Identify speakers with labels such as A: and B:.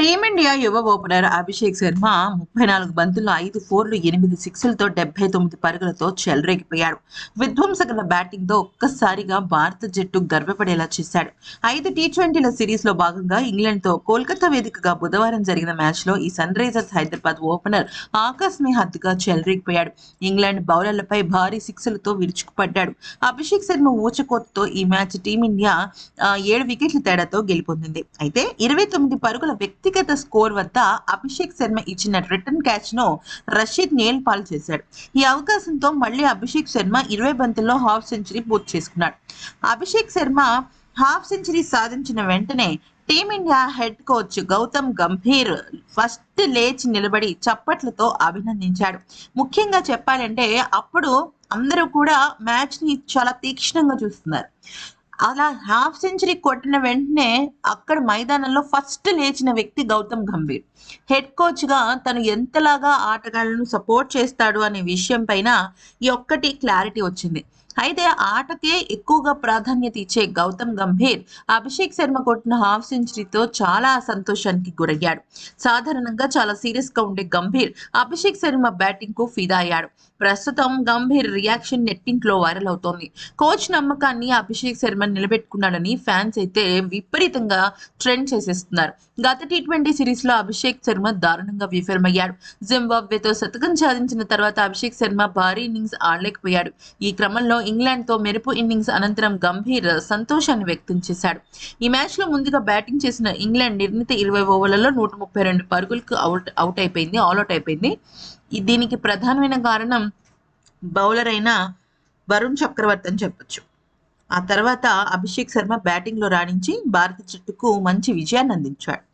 A: Team India యువ opener Abhishek Sharma ముప్పై నాలుగు బంతుల్లో ఐదు ఫోర్లు ఎనిమిది సిక్స్లతో డెబ్బై తొమ్మిది పరుగులతో చెలరేగిపోయాడు. విధ్వంసకర బ్యాటింగ్తో ఒక్కసారిగా భారత జట్టు గర్వపడేలా చేశాడు. ఐదు టీ ట్వంటీల సిరీస్లో భాగంగా ఇంగ్లాండ్తో కోల్కతా వేదికగా బుధవారం జరిగిన మ్యాచ్లో ఈ Sunrisers Hyderabad opener Akash హద్దుగా చెలరేగిపోయాడు. ఇంగ్లాండ్ బౌలర్లపై భారీ సిక్స్లతో విరుచుకుపడ్డాడు. అభిషేక్ శర్మ ఊచకోతతో ఈ మ్యాచ్ టీమిండియా ఏడు వికెట్ల తేడాతో గెలుపొందింది. అయితే ఇరవై తొమ్మిది పరుగుల వ్యక్తి వ్యక్తిగత స్కోర్ వద్ద అభిషేక్ శర్మ ఇచ్చిన రిటర్న్ క్యాచ్ను రషీద్ నేల్పాలు చేశాడు. ఈ అవకాశంతో మళ్ళీ అభిషేక్ శర్మ ఇరవై బంతుల్లో హాఫ్ సెంచరీ పూర్తి చేసుకున్నాడు. అభిషేక్ శర్మ హాఫ్ సెంచరీ సాధించిన వెంటనే team India head coach Gautam Gambhir first లేచి నిలబడి చప్పట్లతో అభినందించాడు. ముఖ్యంగా చెప్పాలంటే అప్పుడు అందరూ కూడా మ్యాచ్ని చాలా తీక్షణంగా చూస్తున్నారు. అలా హాఫ్ సెంచరీ కొట్టిన వెంటనే అక్కడ మైదానంలో ఫస్ట్ లేచిన వ్యక్తి గౌతమ్ గంభీర్. హెడ్ కోచ్గా తను ఎంతలాగా ఆటగాళ్ళను సపోర్ట్ చేస్తాడు అనే విషయం పైన ఈ ఒక్కటి క్లారిటీ వచ్చింది. అయితే ఆటకే ఎక్కువగా ప్రాధాన్యత ఇచ్చే గౌతమ్ గంభీర్ అభిషేక్ శర్మ కొట్టిన హాఫ్ సెంచరీతో చాలా సంతోషానికి గురయ్యాడు. సాధారణంగా చాలా సీరియస్గా ఉండే గంభీర్ అభిషేక్ శర్మ బ్యాటింగ్కు ఫిదా అయ్యాడు ప్రస్తుతం గంభీర్ రియాక్షన్ నెట్టింట్లో వైరల్ అవుతోంది. కోచ్ నమ్మకాన్ని అభిషేక్ శర్మ నిలబెట్టుకున్నాడని ఫ్యాన్స్ అయితే విపరీతంగా ట్రెండ్ చేసేస్తున్నారు. గత టీ ట్వంటీ సిరీస్లో అభిషేక్ శర్మ దారుణంగా విఫలమయ్యాడు. జింబాబ్వేతో శతకం సాధించిన తర్వాత అభిషేక్ శర్మ భారీ ఇన్నింగ్స్ ఆడలేకపోయాడు. ఈ క్రమంలో ఇంగ్లాండ్తో మెరుపు ఇన్నింగ్స్ అనంతరం గంభీర్ సంతోషాన్ని వ్యక్తం చేశాడు. ఈ మ్యాచ్లో ముందుగా బ్యాటింగ్ చేసిన ఇంగ్లాండ్ నిర్ణీత ఇరవై ఓవర్లలో నూట ముప్పై రెండు పరుగులకు అవుట్ అవుట్ అయిపోయింది ఆల్అౌట్ అయిపోయింది. దీనికి ప్రధానమైన కారణం బౌలర్ అయిన వరుణ్ చక్రవర్తి అని చెప్పొచ్చు. ఆ తర్వాత అభిషేక్ శర్మ బ్యాటింగ్లో రాణించి భారత జట్టుకు మంచి విజయాన్ని అందించాడు.